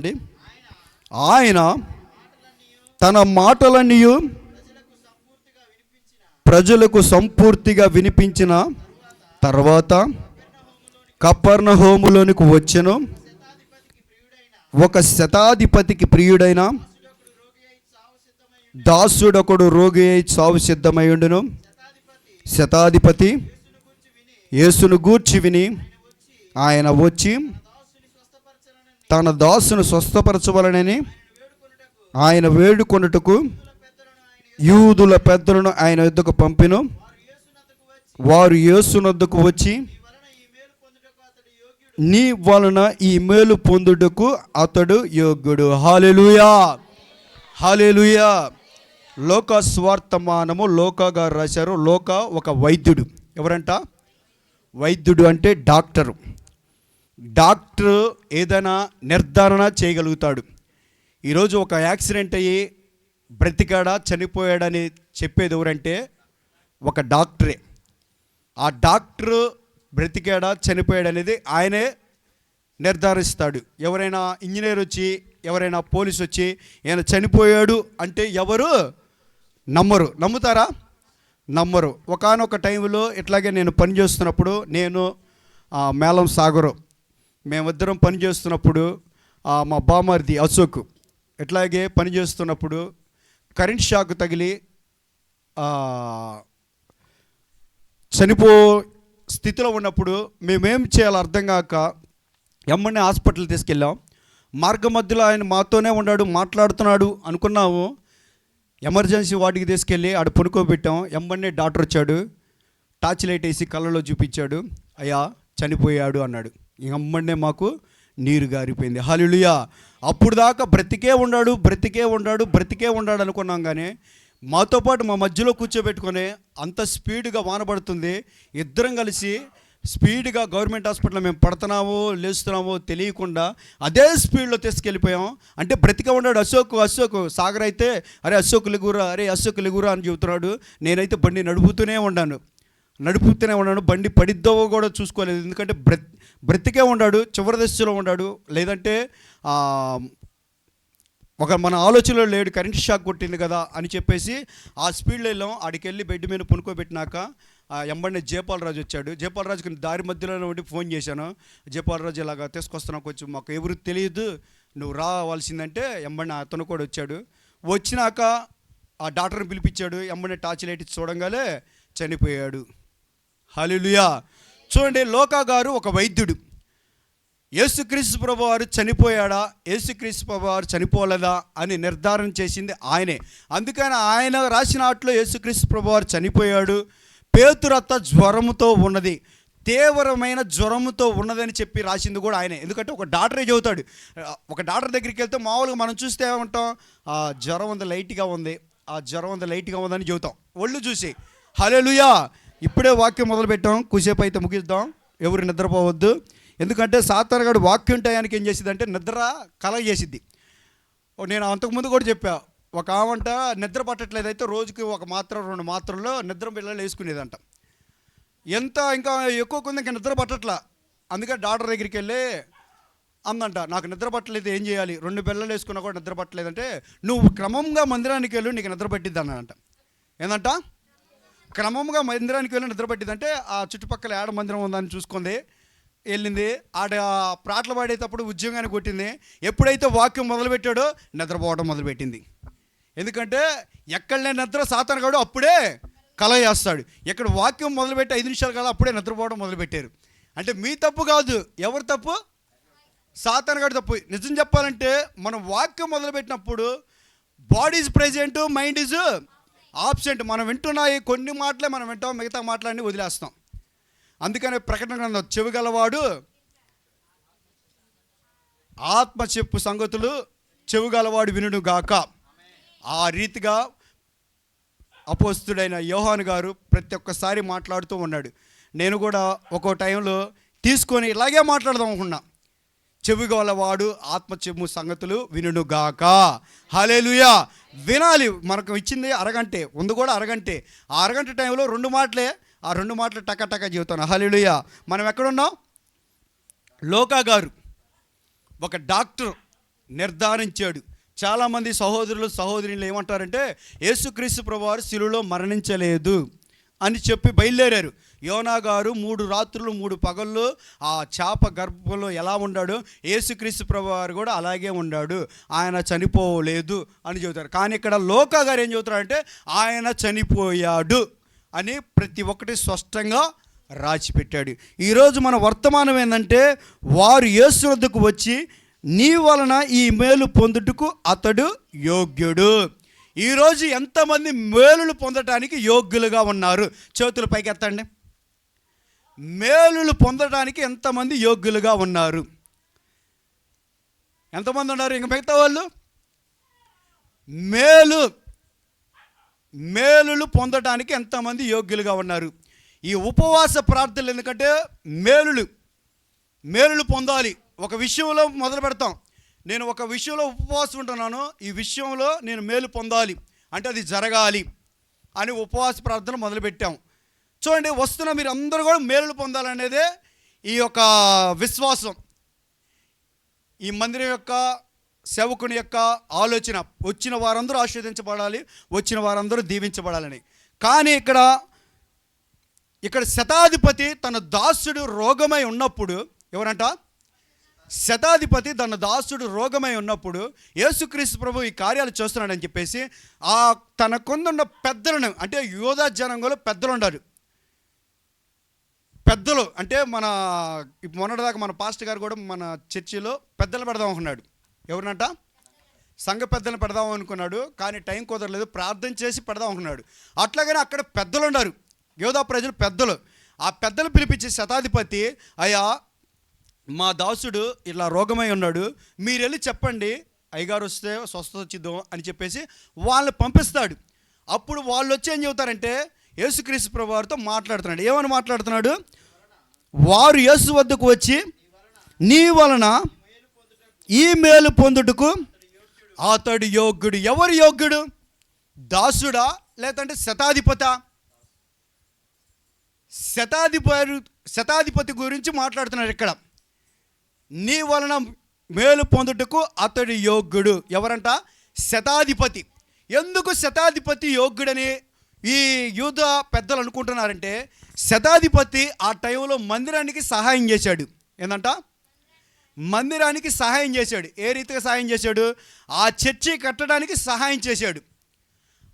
అండి. ఆయన తన మాటలన్నీ ప్రజలకు సంపూర్తిగా వినిపించిన తర్వాత కపర్ణ హోములోనికి వచ్చెను ఒక శతాధిపతికి ప్రియుడైన దాసుడొకడు రోగి అయి చావు సిద్ధమై ఉండును శతాధిపతి యేసును గూర్చి విని ఆయన వచ్చి తన దాసును స్వస్థపరచవలనని ఆయన వేడుకొనుటకు యూదుల పెద్దలను ఆయన వద్దకు పంపిను. వారు యేసునొద్దకు వచ్చి నీ వలన ఈ మేలు పొందుటకు అతడు యోగ్యుడు. హాలెలుయా హాలెలుయా లోక స్వార్థమానము లోక గారు రాశారు. లోక ఒక వైద్యుడు. ఎవరంట? వైద్యుడు అంటే డాక్టరు. డాక్టర్ ఏదైనా నిర్ధారణ చేయగలుగుతాడు. ఈరోజు ఒక యాక్సిడెంట్ అయ్యి బ్రతికాడా చనిపోయాడని చెప్పేది ఎవరంటే ఒక డాక్టరే. ఆ డాక్టర్ బ్రతికాడా చనిపోయాడు అనేది ఆయనే నిర్ధారిస్తాడు. ఎవరైనా ఇంజనీర్ వచ్చి ఎవరైనా పోలీస్ వచ్చి ఈయన చనిపోయాడు అంటే ఎవరు? నమ్మరు. నమ్ముతారా? నమ్మరు. ఒకనొక టైంలో ఇట్లాగే నేను పనిచేస్తున్నప్పుడు నేను మేళం సాగరు. మేమిద్దరం పనిచేస్తున్నప్పుడు మా బామర్ది అశోక్ ఎట్లాగే పనిచేస్తున్నప్పుడు కరెంట్ షాక్ తగిలి చనిపో స్థితిలో ఉన్నప్పుడు మేమేం చేయాలో అర్థం కాక ఎమ్మని హాస్పిటల్ తీసుకెళ్ళాం. మార్గ మధ్యలో ఆయన మాతోనే ఉన్నాడు మాట్లాడుతున్నాడు అనుకున్నాము. ఎమర్జెన్సీ వార్డుకి తీసుకెళ్ళి ఆడ పడుకోబెట్టాం. ఎమ్మన్నే డాక్టర్ వచ్చాడు. టార్చ్ లైట్ వేసి కళ్ళలో చూపించాడు. అయ్యా చనిపోయాడు అన్నాడు. ఎమ్మన్నే మాకు నీరు గారిపోయింది. హాలిలుయా అప్పుడు దాకా బ్రతికే ఉన్నాడు బ్రతికే ఉన్నాడు బ్రతికే ఉన్నాడు అనుకున్నాం కానీ మాతో పాటు మా మధ్యలో కూర్చోబెట్టుకొని అంత స్పీడ్గా వానబడుతుంది ఇద్దరం కలిసి స్పీడ్గా గవర్నమెంట్ హాస్పిటల్లో మేము పడుతున్నామో లేస్తున్నామో తెలియకుండా అదే స్పీడ్లో తీసుకెళ్ళిపోయాం. అంటే బ్రతిక ఉన్నాడు అశోక్ అశోక్ సాగర్ అయితే అరే అశోక్ లిగురా అరే అశోక్ లిగురా అని చెబుతున్నాడు. నేనైతే బండి నడుపుతూనే ఉన్నాను. నడుపుతూనే ఉన్నాడు బండి పడిద్దో కూడా చూసుకోలేదు. ఎందుకంటే బ్రత్ బ్రతికే ఉన్నాడు చివరి దశలో ఉన్నాడు. లేదంటే ఒక మన ఆలోచనలో లేడు కరెంట్ షాక్ కొట్టింది కదా అని చెప్పేసి ఆ స్పీడ్లో వెళ్ళాం. ఆడికి వెళ్ళి బెడ్ మీద పునుకోబెట్టినాక ఆ ఎంబడిని జయపాలరాజు వచ్చాడు. జయపాలరాజుకి దారి మధ్యలోనే ఉండి ఫోన్ చేశాను. జయపాలరాజు ఇలాగా తీసుకొస్తున్నావు కొంచెం మాకు ఎవరు తెలియదు నువ్వు రావాల్సిందంటే ఎంబడిని అతను కూడా వచ్చాడు. వచ్చినాక ఆ డాక్టర్ని పిలిపించాడు. ఎంబడిని టార్చ్ లైట్ చూడంగానే చనిపోయాడు. హలిలుయా చూడండి లోకా గారు ఒక వైద్యుడు. యేసుక్రీస్తు ప్రభు వారు చనిపోయాడా? యేసుక్రీస్తు ప్రభు వారు చనిపోలేదా అని నిర్ధారణ చేసింది ఆయనే. అందుకని ఆయన రాసిన ఆటలో యేసుక్రీస్తు ప్రభు వారు చనిపోయాడు. పేతురత్త జ్వరముతో ఉన్నది. తీవ్రమైన జ్వరముతో ఉన్నదని చెప్పి రాసింది కూడా ఆయనే. ఎందుకంటే ఒక డాక్టరే చదువుతాడు ఒక డాక్టర్ దగ్గరికి వెళ్తే మామూలుగా మనం చూస్తే ఏమంటాం ఆ జ్వరం ఉంది లైట్గా ఉంది ఆ జ్వరం ఉంది లైట్గా ఉందని చెబుతాం. ఒళ్ళు చూసి హలో ఇప్పుడే వాక్యం మొదలు పెట్టాం కూసేపు అయితే ముగిద్దాం. ఎవరు నిద్రపోవద్దు. ఎందుకంటే సాతారగాడు వాక్యం టయానికి ఏం అంటే నిద్ర కలగ చేసిద్ది నేను అంతకుముందు కూడా చెప్పా. ఒక ఆమంట నిద్ర పట్టట్లేదు అయితే రోజుకి ఒక మాత్ర రెండు మాత్రల్లో నిద్ర పిల్లలు వేసుకునేదంట. ఎంత ఇంకా ఎక్కువ కొంత ఇంకా నిద్ర పట్టట్లా. అందుకే డాక్టర్ దగ్గరికి వెళ్ళి అందంట నాకు నిద్ర పట్టలేదు ఏం చేయాలి? రెండు పిల్లలు వేసుకున్నా కూడా నిద్ర పట్టలేదంటే నువ్వు క్రమంగా మందిరానికి వెళ్ళు నీకు నిద్ర పట్టిద్ది అన్నంట ఏందంట? క్రమంగా మందిరానికి వెళ్ళి నిద్ర పట్టిందంటే ఆ చుట్టుపక్కల ఏడ మందిరం ఉందని చూసుకుంది. వెళ్ళింది. ఆడ ప్రాటలు పాడేటప్పుడు ఉద్యోగాన్ని కొట్టింది. ఎప్పుడైతే వాక్యం మొదలుపెట్టాడో నిద్రపోవడం మొదలుపెట్టింది. ఎందుకంటే ఎక్కడ నిద్ర సాతానగాడు అప్పుడే కల చేస్తాడు ఎక్కడ వాక్యం మొదలుపెట్టి ఐదు నిమిషాలు కాదు అప్పుడే నిద్రపోవడం మొదలుపెట్టారు. అంటే మీ తప్పు కాదు. ఎవరి తప్పు? సాతానగాడు తప్పు. నిజం చెప్పాలంటే మనం వాక్యం మొదలుపెట్టినప్పుడు body is present mind is absent. మనం వింటున్నాయి కొన్ని మాటలే మనం వింటాం మిగతా మాటలన్నీ వదిలేస్తాం. అందుకనే ప్రకటన గ్రంథం చెవిగలవాడు ఆత్మ చెప్పు సంగతులు చెవిగలవాడు వినుడు గాక ఆ రీతిగా అపోస్తుడైన యోహాన్ గారు ప్రతి ఒక్కసారి మాట్లాడుతూ ఉన్నాడు. నేను కూడా ఒక్కో టైంలో తీసుకొని ఇలాగే మాట్లాడదాం అనుకున్నా. చెవిగలవాడు ఆత్మ చెమ్ము సంగతులు వినుగాక గాక. హలేలుయా వినాలి. మనకు ఇచ్చింది అరగంటే. ఉంది కూడా అరగంటే. ఆ అరగంట టైంలో రెండు మాటలే ఆ రెండు మాటలు టక టక చెబుతాను హలేలుయా మనం ఎక్కడున్నాం? లోకా గారు ఒక డాక్టర్ నిర్ధారించాడు. చాలామంది సహోదరులు సహోదరులు ఏమంటారంటే యేసుక్రీస్తు ప్రభువారు శిలువలో మరణించలేదు. అని చెప్పి బయలుదేరారు. యోనా గారు మూడు రాత్రులు మూడు పగళ్ళు ఆ చేప గర్భంలో ఎలా ఉన్నాడో యేసుక్రీస్తు ప్రభువారు కూడా అలాగే ఉన్నాడు ఆయన చనిపోలేదు అని చెబుతారు. కానీ ఇక్కడ లోకా గారు ఏం చెబుతారంటే ఆయన చనిపోయాడు అని ప్రతి ఒక్కటి స్పష్టంగా రాచిపెట్టాడు ఈరోజు మన వర్తమానం ఏంటంటే వారు యేసు వద్దకు వచ్చి నీ వలన ఈ మేలు పొందుటకు అతడు యోగ్యుడు. ఈరోజు ఎంతమంది మేలులు పొందటానికి యోగ్యులుగా ఉన్నారు? చేతులు పైకెత్తండి. మేలులు పొందడానికి ఎంతమంది యోగ్యులుగా ఉన్నారు? ఎంతమంది ఉన్నారు? ఇంక మిగతా వాళ్ళు? మేలు మేలులు పొందడానికి ఎంతమంది యోగ్యులుగా ఉన్నారు? ఈ ఉపవాస ప్రార్థనలు ఎందుకంటే మేలులు మేలులు పొందాలి. ఒక విషయంలో మొదలు పెడతాం. నేను ఒక విషయంలో ఉపవాసం ఉంటున్నాను. ఈ విషయంలో నేను మేలు పొందాలి. అంటే అది జరగాలి అని ఉపవాస ప్రార్థన మొదలుపెట్టాం. చూడండి వస్తున్న మీరు అందరూ కూడా మేలు పొందాలనేదే ఈ యొక్క విశ్వాసం. ఈ మందిరం యొక్క సేవకుని యొక్క ఆలోచన. వచ్చిన వారందరూ ఆస్వాదించబడాలి వచ్చిన వారందరూ దీవించబడాలని. కానీ ఇక్కడ ఇక్కడ శతాధిపతి తన దాసుడు రోగమై ఉన్నప్పుడు ఎవరంట? శతాధిపతి తన దాసుడు రోగమై ఉన్నప్పుడు యేసుక్రీస్తు ప్రభు ఈ కార్యాలు చేస్తున్నాడని చెప్పేసి ఆ తన కొందున్న పెద్దలను అంటే యోధా జనంలో పెద్దలు ఉన్నారు పెద్దలు అంటే మన మొన్నటిదాకా మన పాస్టర్ గారు కూడా మన చర్చిలో పెద్దలు పెడదాం అనుకున్నాడు. ఎవరినంట? సంఘ పెద్దలు పెడదాం అనుకున్నాడు కానీ టైం కుదరలేదు ప్రార్థన చేసి పెడదాం అనుకున్నాడు. అట్లాగనే అక్కడ పెద్దలు ఉన్నారు యోధా ప్రజలు పెద్దలు. ఆ పెద్దలు పిలిపించే శతాధిపతి అయ్యా మా దాసుడు ఇలా రోగమై ఉన్నాడు మీరు వెళ్ళి చెప్పండి అయ్యగారు వస్తే స్వస్థత వచ్చిద్దాం అని చెప్పేసి వాళ్ళని పంపిస్తాడు. అప్పుడు వాళ్ళు వచ్చి ఏం చెబుతారంటే యేసుక్రీస్తు ప్రభువారితో మాట్లాడుతున్నాడు. ఏమని మాట్లాడుతున్నాడు? వారు యేసు వద్దకు వచ్చి నీ వలన ఈ మేలు పొందుటకు అతడు యోగ్యుడు. ఎవరు యోగ్యుడు? దాసుడా లేదంటే శతాధిపత? శతాధిపతి శతాధిపతి గురించి మాట్లాడుతున్నాడు ఇక్కడ. నీ వలన మేలు పొందుటకు అతడు యోగ్యుడు. ఎవరంట? శతాధిపతి. ఎందుకు శతాధిపతి యోగ్యుడని ఈ యూద పెద్దలు అనుకుంటున్నారంటే శతాధిపతి ఆ టైంలో మందిరానికి సహాయం చేశాడు. ఏంటంట మందిరానికి సహాయం చేశాడు. ఏ రీతిగా సహాయం చేశాడు? ఆ చర్చి కట్టడానికి సహాయం చేశాడు.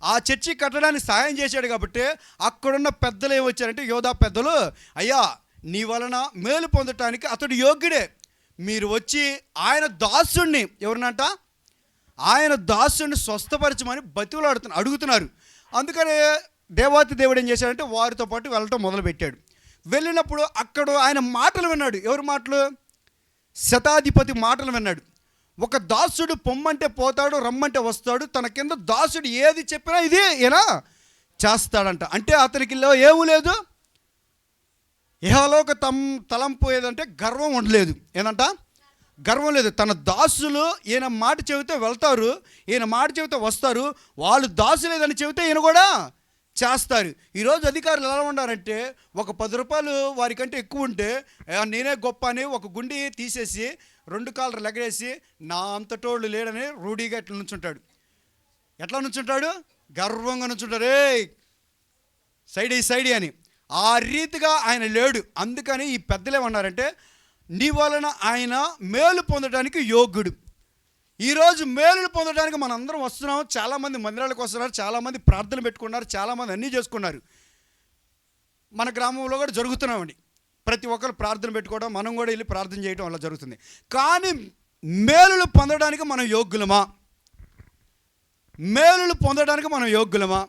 ఆ చర్చి కట్టడానికి సహాయం చేశాడు కాబట్టి అక్కడున్న పెద్దలు ఏమొచ్చారంటే యోధా పెద్దలు అయ్యా నీ వలన మేలు పొందటానికి అతడు యోగ్యుడే. మీరు వచ్చి ఆయన దాసుణ్ణి ఎవరినంట? ఆయన దాసుని స్వస్థపరచమని బతివులాడుతున్నారు అడుగుతున్నారు. అందుకనే దేవాతి దేవుడు ఏం చేశాడంటే వారితో పాటు వెళ్ళటం మొదలుపెట్టాడు. వెళ్ళినప్పుడు అక్కడ ఆయన మాటలు విన్నాడు. ఎవరి మాటలు? శతాధిపతి మాటలు విన్నాడు. ఒక దాసుడు పొమ్మంటే పోతాడు రమ్మంటే వస్తాడు. తన కింద దాసుడు ఏది చెప్పినా ఇది ఇలా చేస్తాడంట. అంటే అతనికి ఏమీ లేదు. ఇహలోక తమ్ తలంపు ఏదంటే గర్వం ఉండలేదు. ఏందంట గర్వం లేదు. తన దాసులు ఈయన మాట చెబితే వెళ్తారు ఈయన మాట చెబితే వస్తారు వాళ్ళు దాసు లేదని చెబితే ఈయన కూడా చేస్తారు. ఈరోజు అధికారులు ఎలా ఉన్నారంటే ఒక పది రూపాయలు వారికంటే ఎక్కువ ఉంటే నేనే గొప్ప అని ఒక గుండి తీసేసి రెండు కాళ్ళు లెగరేసి నా అంతటోళ్ళు లేడని రూఢీగా ఎట్లా నుంచుంటాడు. ఎట్లా నుంచుంటాడు? గర్వంగా నుంచుంటాడు. రే సైడ్ ఈ సైడ్ అని. ఆ రీతిగా ఆయన లేడు. అందుకని ఈ పెద్దలు ఏమన్నారంటే నీ వలన ఆయన మేలు పొందడానికి యోగ్యుడు. ఈరోజు మేలులు పొందడానికి మనందరం వస్తున్నాం. చాలామంది మందిరాలకు వస్తున్నారు. చాలామంది ప్రార్థనలు పెట్టుకున్నారు. చాలామంది అన్నీ చేసుకున్నారు. మన గ్రామంలో కూడా జరుగుతున్నామండి. ప్రతి ఒక్కరు ప్రార్థన పెట్టుకోవడం మనం కూడా వెళ్ళి ప్రార్థన చేయడం వల్ల జరుగుతుంది. కానీ మేలులు పొందడానికి మనం యోగ్యులమా? మేలులు పొందడానికి మనం యోగ్యులమా?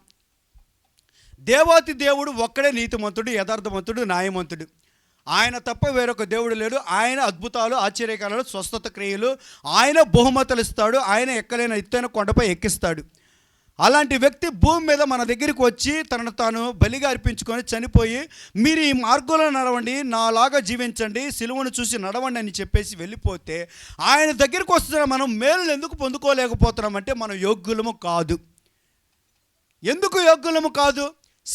దేవాతి దేవుడు ఒక్కడే నీతిమంతుడు యథార్థమంతుడు న్యాయమంతుడు. ఆయన తప్ప వేరొక దేవుడు లేడు. ఆయన అద్భుతాలు ఆశ్చర్యకాలు స్వస్థత క్రియలు ఆయన బహుమతులు ఇస్తాడు. ఆయన ఎక్కలేని ఎత్తైన కొండపై ఎక్కిస్తాడు. అలాంటి వ్యక్తి భూమి మీద మన దగ్గరికి వచ్చి తనను తాను బలిగా అర్పించుకొని చనిపోయి మీరు ఈ మార్గంలో నడవండి నాలాగా జీవించండి సిలువను చూసి నడవండి అని చెప్పేసి వెళ్ళిపోతే ఆయన దగ్గరికి వస్తున్న మనం మేలు ఎందుకు పొందుకోలేకపోతున్నామంటే మనం యోగ్యులము కాదు. ఎందుకు యోగ్యులము కాదు?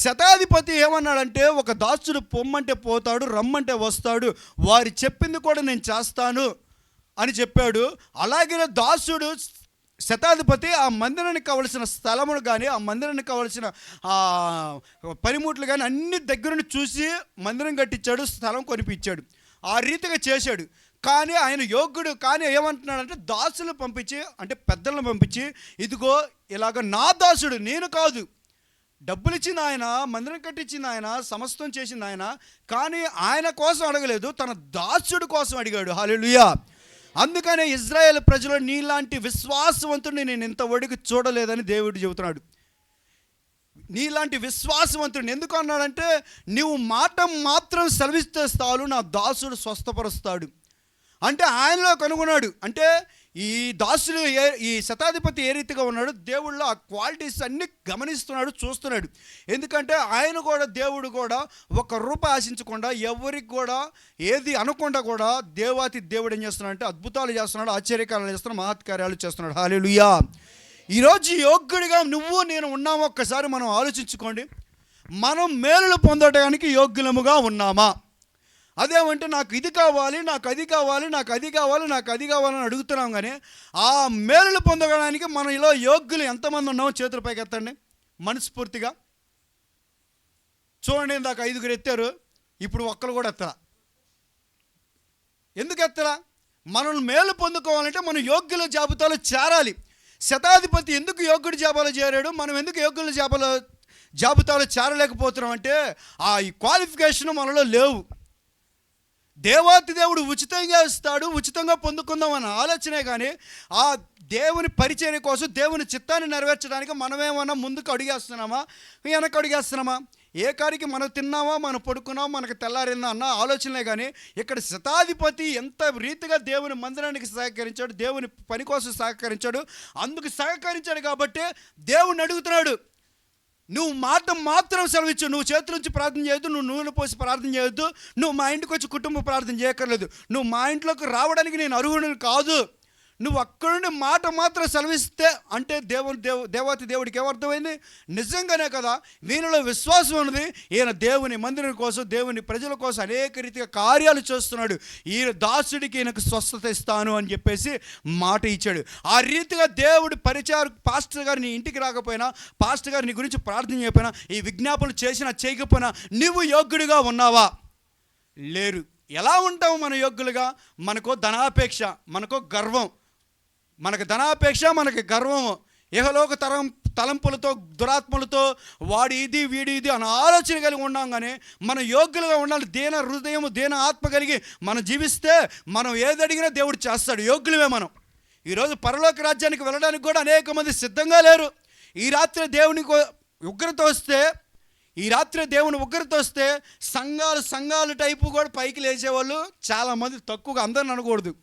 శతాధిపతి ఏమన్నాడంటే ఒక దాసుడు పొమ్మంటే పోతాడు రమ్మంటే వస్తాడు వారి చెప్పింది కూడా నేను చేస్తాను అని చెప్పాడు. అలాగే దాసుడు శతాధిపతి ఆ మందిరానికి కావలసిన స్థలమును కానీ ఆ మందిరానికి కావలసిన పనిముట్లు కానీ అన్ని దగ్గరుండి చూసి మందిరం కట్టించాడు స్థలం కొనిపించాడు. ఆ రీతిగా చేశాడు. కానీ ఆయన యోగ్యుడు కానీ ఏమంటున్నాడంటే దాసులు పంపించి అంటే పెద్దలను పంపించి ఇదిగో ఇలాగ నా దాసుడు నేను కాదు డబ్బులు ఇచ్చింది ఆయన మందిరం కట్టించిన ఆయన సమస్తం చేసింది ఆయన. కానీ ఆయన కోసం అడగలేదు తన దాసుడు కోసం అడిగాడు. హాలెలుయా అందుకనే ఇజ్రాయెల్ ప్రజలు నీలాంటి విశ్వాసవంతుడిని నేను ఇంత ఒడికి చూడలేదని దేవుడు చెబుతున్నాడు. నీలాంటి విశ్వాసవంతుడిని ఎందుకు అన్నాడంటే నీవు మాట మాత్రం సెలవిస్తే చాలు నా దాసుడు స్వస్థపరుస్తాడు. అంటే ఆయనలో కనుగొన్నాడు. అంటే ఈ దాసుడు ఏ ఈ శతాధిపతి ఏ రీతిగా ఉన్నాడు దేవుళ్ళో ఆ క్వాలిటీస్ అన్ని గమనిస్తున్నాడు చూస్తున్నాడు. ఎందుకంటే ఆయన కూడా దేవుడు కూడా ఒక రూప ఆశించకుండా ఎవరికి కూడా ఏది అనకుండా కూడా దేవాతి దేవుడు ఏం చేస్తున్నాడు అంటే అద్భుతాలు చేస్తున్నాడు ఆశ్చర్యకారాలు చేస్తున్నాడు మహత్కార్యాలు చేస్తున్నాడు. హాలేలుయా ఈరోజు యోగ్యుడిగా నువ్వు నేను ఉన్నాము? ఒక్కసారి మనం ఆలోచించుకోండి. మనం మేలులు పొందడానికి యోగ్యులముగా ఉన్నామా? అదేమంటే నాకు ఇది కావాలి నాకు అది కావాలి నాకు అది కావాలి నాకు అది కావాలని అడుగుతున్నాం కానీ ఆ మేలులు పొందడానికి మనలో యోగ్యులు ఎంతమంది ఉన్నామో చేతుల పైకి ఎత్తండి. మనస్ఫూర్తిగా. చూడండి ఇందాక ఐదుగురు ఎత్తారు ఇప్పుడు ఒక్కరు కూడా ఎత్తరా ఎందుకు ఎత్తరా మనం మేలు పొందుకోవాలంటే మనం యోగ్యుల జాబితాలో చేరాలి. శతాధిపతి ఎందుకు యోగ్యుడి జాబితాలో చేరాడు? మనం ఎందుకు యోగ్యుల జాబితాలో జాబితాలో చేరలేకపోతున్నాం అంటే ఆ క్వాలిఫికేషన్ మనలో లేవు. దేవాతి దేవుడు ఉచితంగా ఇస్తాడు ఉచితంగా పొందుకుందాం అన్న ఆలోచనే కానీ ఆ దేవుని పరిచయం కోసం దేవుని చిత్తాన్ని నెరవేర్చడానికి మనమేమన్నా ముందుకు అడిగేస్తున్నామా? వెనక అడిగేస్తున్నామా? ఏ కాడికి మనం తిన్నామా? మనం పడుకున్నామా? మనకు తెల్లారిందా? అన్న ఆలోచనలే కానీ ఇక్కడ శతాధిపతి ఎంత రీతిగా దేవుని మందిరానికి సహకరించాడు దేవుని పని కోసం సహకరించాడు అందుకు సహకరించాడు కాబట్టి దేవుణ్ణి అడుగుతున్నాడు. నువ్వు మాట మాత్రం సెలవిచ్చు. నువ్వు చేతుల నుంచి ప్రార్థన చేయొద్దు నువ్వు నూనె పోసి ప్రార్థన చేయొద్దు. నువ్వు మా ఇంటికి వచ్చి కుటుంబ ప్రార్థన చేయక్కర్లేదు. నువ్వు మా ఇంట్లోకి రావడానికి నేను అర్హుడు కాదు. నువ్వు అక్కడుండి మాట మాత్రం సెలవిస్తే అంటే దేవుని దేవ దేవతి దేవుడికి ఏమర్థమైంది? నిజంగానే కదా వీనిలో విశ్వాసం ఉన్నది. ఈయన దేవుని మందిరం కోసం దేవుని ప్రజల కోసం అనేక రీతిగా కార్యాలు చేస్తున్నాడు. ఈయన దాసుడికి ఈయనకు స్వస్థత ఇస్తాను అని చెప్పేసి మాట ఇచ్చాడు. ఆ రీతిగా దేవుడు పరిచారు పాస్టర్ గారు నీ ఇంటికి రాకపోయినా పాస్టర్ గారు నీ గురించి ప్రార్థన చేయకపోయినా ఈ విజ్ఞాపనలు చేసినా చేయకపోయినా నువ్వు యోగ్యుడిగా ఉన్నావా? లేరు. ఎలా ఉంటాము మన యోగ్యులుగా? మనకో ధనాపేక్ష మనకో గర్వం. మనకు ధనాపేక్ష మనకి గర్వము ఏహలోక తరం తలంపులతో దురాత్మలతో వాడి ఇది వీడి ఇది అని ఆలోచన కలిగి ఉన్నాం కానీ మన యోగ్యులుగా ఉండాలి. దేన హృదయం దేన ఆత్మ కలిగి మనం జీవిస్తే మనం ఏది అడిగినా దేవుడు చేస్తాడు. యోగ్యులమే మనం. ఈరోజు పరలోక రాజ్యానికి వెళ్ళడానికి కూడా అనేక మంది సిద్ధంగా లేరు. ఈ రాత్రి దేవుని కో- ఉగ్రత వస్తే ఈ రాత్రి దేవుని ఉగ్రత వస్తే సంఘాలు సంఘాలు టైపు కూడా పైకి లేచేవాళ్ళు చాలామంది తక్కువగా అందరిని అనకూడదు.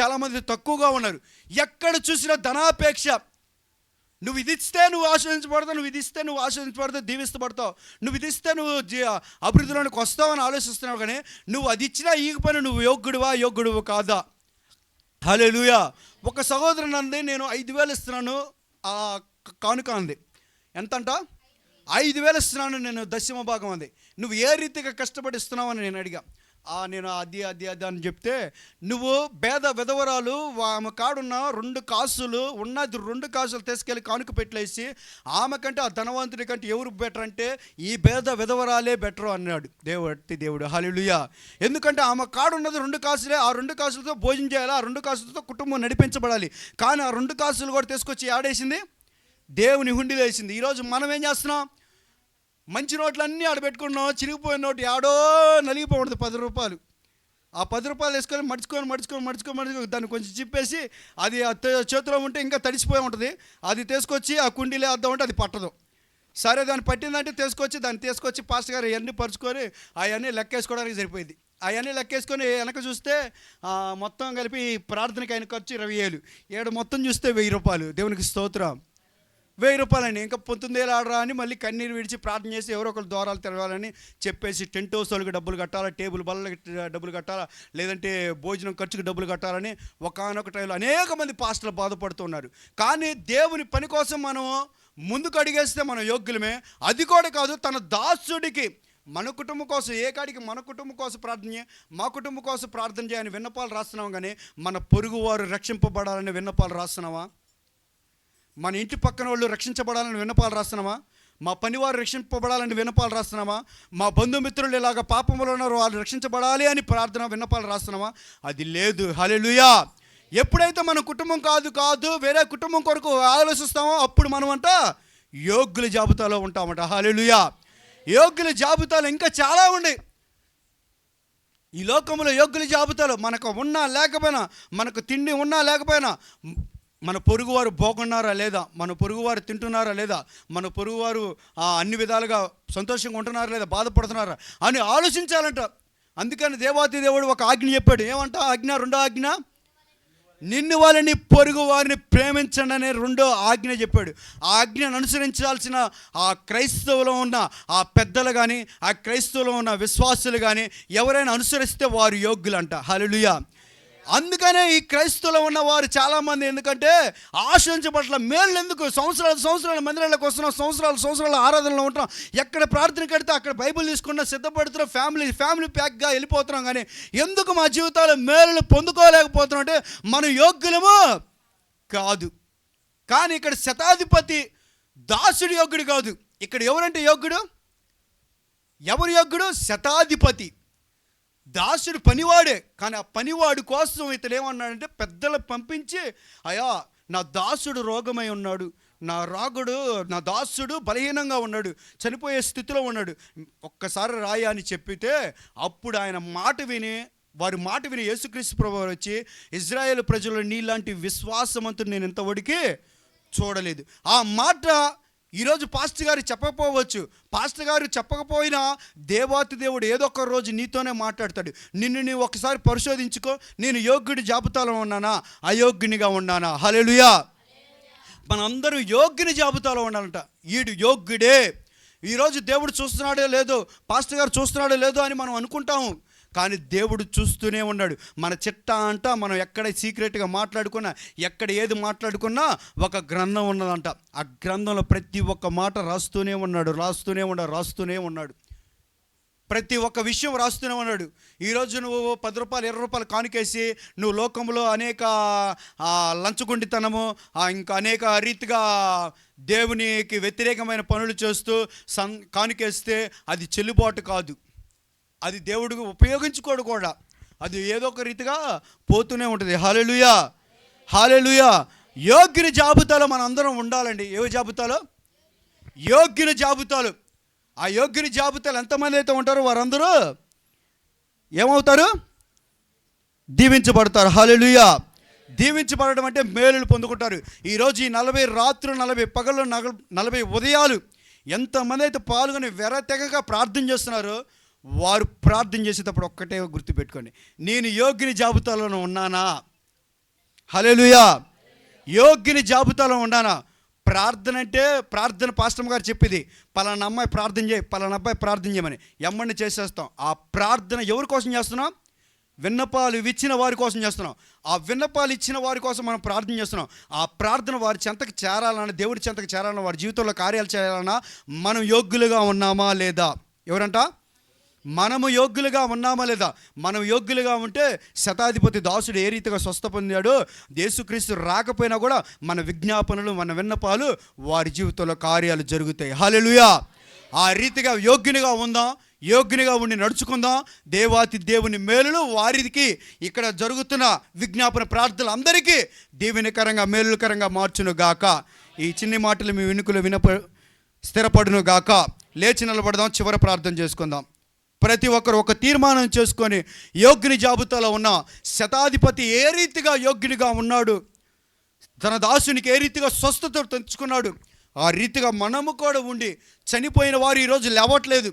చాలామంది తక్కువగా ఉన్నారు. ఎక్కడ చూసినా ధనాపేక్ష. నువ్వు ఇది ఇస్తే నువ్వు ఆశ్రయించబడతావు నువ్వు ఇది ఇస్తే నువ్వు ఆశ్రయించబడతావు దీవిస్తబడతావు నువ్వు ఇది ఇస్తే నువ్వు జీ- అభివృద్ధిలోనికి వస్తావని ఆలోచిస్తున్నావు కానీ నువ్వు అది ఇచ్చినా ఈగిపోయిన నువ్వు యోగ్యుడివా యోగ్యుడువు కాదా? హల్లెలూయా. ఒక సహోదరుని అంది నేను ఐదు వేలు ఇస్తున్నాను ఆ కానుక అంది. ఎంతంట? ఐదు వేలు ఇస్తున్నాను నేను దశమ భాగం అంది. నువ్వు ఏ రీతిగా కష్టపడి ఇస్తున్నావు అని నేను అడిగా. నేను అది అది అది అని చెప్తే నువ్వు బేద విధవరాలు ఆమె కాడున్న రెండు కాసులు ఉన్నది రెండు కాసులు తీసుకెళ్ళి కానుక పెట్టలేసి ఆమె కంటే ఆ ధనవంతుడి కంటే ఎవరు బెటర్ అంటే ఈ బేద విధవరాలే బెటర్ అన్నాడు దేవుడు దేవుడు. హలిలుయా ఎందుకంటే ఆమె కాడున్నది రెండు కాసులే ఆ రెండు కాసులతో భోజనం చేయాలి ఆ రెండు కాసులతో కుటుంబం నడిపించబడాలి. కానీ ఆ రెండు కాసులు కూడా తీసుకొచ్చి ఆడేసింది దేవుని హుండీలేసింది ఈరోజు మనం ఏం చేస్తున్నాం? మంచి నోట్లు అన్నీ ఆడ పెట్టుకున్నాం చిరిగిపోయిన నోటు ఆడో నలిగిపోకూడదు పది రూపాయలు. ఆ పది రూపాయలు వేసుకొని మడుచుకొని మడుచుకొని మడుచుకొని మడుచుకొని దాన్ని కొంచెం చిప్పేసి అది ఆ చేతిలో ఉంటే ఇంకా తడిసిపోయి ఉంటుంది. అది తీసుకొచ్చి ఆ కుండీలో వేద్దామంటే అది పట్టదు. సరే దాన్ని పట్టిందంటే తీసుకొచ్చి దాన్ని తీసుకొచ్చి పాస్టర్ గారు ఇవన్నీ పరుచుకొని అవన్నీ లెక్కేసుకోవడానికి సరిపోయింది. అవన్నీ లెక్కేసుకొని వెనక చూస్తే మొత్తం కలిపి ప్రార్థనకి అయిన ఖర్చు ఇరవై వేలు ఏడు మొత్తం చూస్తే వెయ్యి రూపాయలు. దేవునికి స్తోత్రం. వెయ్యి రూపాయలని ఇంకా పొద్దున్న ఆడరా అని మళ్ళీ కన్నీరు విడిచి ప్రార్థన చేసి ఎవరో ఒకరు ద్వారాలు తెరవాలని చెప్పేసి టెంట్ హౌస్ వాళ్ళకి డబ్బులు కట్టాలా టేబుల్ బల్లకి డబ్బులు కట్టాలా లేదంటే భోజనం ఖర్చుకి డబ్బులు కట్టాలని ఒకనొక టైంలో అనేక మంది పాస్టర్లు బాధపడుతున్నారు. కానీ దేవుని పని కోసం మనం ముందుకు అడిగేస్తే మనం యోగ్యులమే. అది కూడా కాదు తన దాసుడికి మన కుటుంబం కోసం ఏ కాడికి మన కుటుంబం కోసం ప్రార్థన చేయ మా కుటుంబం కోసం ప్రార్థన చేయని విన్నపాలు రాస్తున్నాం కానీ మన పొరుగువారు రక్షింపబడాలని విన్నపాలు రాస్తున్నావా? మన ఇంటి పక్కన వాళ్ళు రక్షించబడాలని విన్నపాలు రాస్తున్నామా? మా పనివారు రక్షింపబడాలని విన్నపాలు రాస్తున్నామా? మా బంధుమిత్రులు ఇలాగ పాపములో ఉన్నారు వాళ్ళు రక్షించబడాలి అని ప్రార్థన విన్నపాలు రాస్తున్నామా? అది లేదు. హలెలుయా ఎప్పుడైతే మన కుటుంబం కాదు కాదు వేరే కుటుంబం కొరకు ఆలోచిస్తామో అప్పుడు మనం అంట యోగ్యుల జాబితాలో ఉంటామంట. హలెలుయా యోగ్యుల జాబితాలు ఇంకా చాలా ఉన్నాయి. ఈ లోకంలో యోగ్యుల జాబితాలో మనకు ఉన్నా లేకపోయినా మనకు తిండి ఉన్నా లేకపోయినా మన పొరుగువారు బాగున్నారా లేదా? మన పొరుగువారు తింటున్నారా లేదా? మన పొరుగువారు ఆ, అన్ని విధాలుగా సంతోషంగా ఉంటున్నారా లేదా? బాధపడుతున్నారా? అని ఆలోచించాలంట. అందుకని దేవాతి దేవుడు ఒక ఆజ్ఞ చెప్పాడు. ఏమంట ఆజ్ఞ? రెండో ఆజ్ఞ? నిన్ను వాళ్ళని పొరుగు వారిని ప్రేమించండి అనే రెండో ఆజ్ఞ చెప్పాడు. ఆ ఆజ్ఞను అనుసరించాల్సిన ఆ క్రైస్తవులో ఉన్న ఆ పెద్దలు కానీ ఆ క్రైస్తవులో ఉన్న విశ్వాసులు కానీ ఎవరైనా అనుసరిస్తే వారు యోగ్యులంట. హల్లెలూయా. అందుకనే ఈ క్రైస్తవులో ఉన్న వారు చాలామంది ఎందుకంటే ఆశ్రయించబట్ల మేలు ఎందుకు? సంవత్సరాలు సంవత్సరాలు మందిరాలకు వస్తున్నాం సంవత్సరాలు సంవత్సరాల ఆరాధనలో ఉంటున్నాం ఎక్కడ ప్రార్థన కడితే అక్కడ బైబిల్ తీసుకున్నా సిద్ధపడుతున్నాం ఫ్యామిలీ ఫ్యామిలీ ప్యాక్గా వెళ్ళిపోతున్నాం కానీ ఎందుకు మా జీవితాలు మేలును పొందుకోలేకపోతున్నాం అంటే మన యోగ్యులము కాదు. కానీ ఇక్కడ శతాధిపతి దాసుడు యోగ్యుడు కాదు. ఇక్కడ ఎవరంటే యోగ్యుడు? ఎవరు యోగ్యుడు? శతాధిపతి. దాసుడు పనివాడే కానీ ఆ పనివాడు కోసం ఇతడు ఏమన్నాడంటే పెద్దలు పంపించి అయా నా దాసుడు రోగమై ఉన్నాడు నా రాగుడు నా దాసుడు బలహీనంగా ఉన్నాడు చనిపోయే స్థితిలో ఉన్నాడు. ఒక్కసారి రాయ అని చెప్పితే అప్పుడు ఆయన మాట విని వారి మాట విని యేసుక్రీస్తు ప్రభు వచ్చి ఇజ్రాయేల్ ప్రజలు నీలాంటి విశ్వాసమంతుడు నేను ఇంతవడికి చూడలేదు. ఆ మాట ఈరోజు పాస్టర్ గారు చెప్పకపోవచ్చు. పాస్టర్ గారు చెప్పకపోయినా దేవాతి దేవుడు ఏదో ఒక రోజు నీతోనే మాట్లాడతాడు. నిన్ను నీవు ఒకసారి పరిశోధించుకో. నేను యోగ్యుడి జాబితాలో ఉన్నానా? అయోగ్యునిగా ఉన్నానా? హలెలుయా మనందరూ యోగ్యుని జాబితాలో ఉండాలంట. ఈడు యోగ్యుడే. ఈరోజు దేవుడు చూస్తున్నాడో లేదో పాస్టర్ గారు చూస్తున్నాడో లేదో అని మనం అనుకుంటాము. కానీ దేవుడు చూస్తూనే ఉన్నాడు. మన చిట్ట అంట మనం ఎక్కడ సీక్రెట్గా మాట్లాడుకున్నా ఎక్కడ ఏది మాట్లాడుకున్నా ఒక గ్రంథం ఉన్నదంట. ఆ గ్రంథంలో ప్రతి ఒక్క మాట రాస్తూనే ఉన్నాడు రాస్తూనే ఉన్నాడు రాస్తూనే ఉన్నాడు. ప్రతి ఒక్క విషయం రాస్తూనే ఉన్నాడు. ఈరోజు నువ్వు పది రూపాయలు ఇరవై రూపాయలు కానుకేసి నువ్వు లోకంలో అనేక లంచగుండితనము ఇంకా అనేక రీతిగా దేవునికి వ్యతిరేకమైన పనులు చేస్తూ సం కానుకేస్తే అది చెల్లుబాటు కాదు. అది దేవుడికి ఉపయోగించుకోడు కూడా. అది ఏదో ఒక రీతిగా పోతూనే ఉంటుంది. హాలెలుయా హాలెలుయా యోగ్యుని జాబితాలో మనందరం అందరం ఉండాలండి. ఏ జాబితాలో? యోగ్యుని జాబితాలు. ఆ యోగ్యుని జాబితాలు ఎంతమంది అయితే ఉంటారో వారందరూ ఏమవుతారు? దీవించబడతారు. హాలెలుయా దీవించబడడం అంటే మేలులు పొందుకుంటారు. ఈరోజు ఈ నలభై రాత్రులు నలభై పగలు నలభై ఉదయాలు ఎంతమంది అయితే పాల్గొని వెరతెగగా ప్రార్థన చేస్తున్నారో వారు ప్రార్థన చేసేటప్పుడు ఒక్కటే గుర్తుపెట్టుకోండి. నేను యోగ్యుని జాబితాలో ఉన్నానా? హలేలుయా యోగ్యుని జాబితాలో ఉన్నానా? ప్రార్థన అంటే ప్రార్థన పాస్టమ్ గారు చెప్పింది పలానా అమ్మాయి ప్రార్థన చేయి పలానా అబ్బాయి ప్రార్థన చేయమని. ఎమ్మని చేసేస్తాం. ఆ ప్రార్థన ఎవరి కోసం చేస్తున్నాం? విన్నపాలు ఇచ్చిన వారి కోసం చేస్తున్నాం. ఆ విన్నపాలు ఇచ్చిన వారి కోసం మనం ప్రార్థన చేస్తున్నాం. ఆ ప్రార్థన వారి చెంతకు చేరాలన్నా దేవుడి చెంతకు చేరాలన్నా వారి జీవితంలో కార్యాలు చేయాలన్నా మనం యోగ్యులుగా ఉన్నామా లేదా? ఎవరంట? మనము యోగ్యులుగా ఉన్నామా లేదా? మనం యోగ్యులుగా ఉంటే శతాధిపతి దాసుడు ఏ రీతిగా స్వస్థ పొందాడో యేసుక్రీస్తు రాకపోయినా కూడా మన విజ్ఞాపనలు మన విన్నపాలు వారి జీవితంలో కార్యాలు జరుగుతాయి. హాలెలుయా ఆ రీతిగా యోగ్యునిగా ఉందాం యోగ్యునిగా ఉండి నడుచుకుందాం. దేవాతి దేవుని మేలులు వారికి ఇక్కడ జరుగుతున్న విజ్ఞాపన ప్రార్థనలు అందరికీ దీవెనకరంగా మేలుకరంగా మార్చును గాక. ఈ చిన్ని మాటలు మీ వెనుకలు వినప స్థిరపడును గాక. లేచి నిలబడదాం చివరి ప్రార్థన చేసుకుందాం. ప్రతి ఒక్కరు ఒక తీర్మానం చేసుకొని యోగ్యుని జాబితాలో ఉన్న శతాధిపతి ఏ రీతిగా యోగ్యునిగా ఉన్నాడు? తన దాసునికి ఏ రీతిగా స్వస్థత తెచ్చుకున్నాడు? ఆ రీతిగా మనము కూడా ఉండి చనిపోయిన వారు ఈరోజు లేవట్లేదు.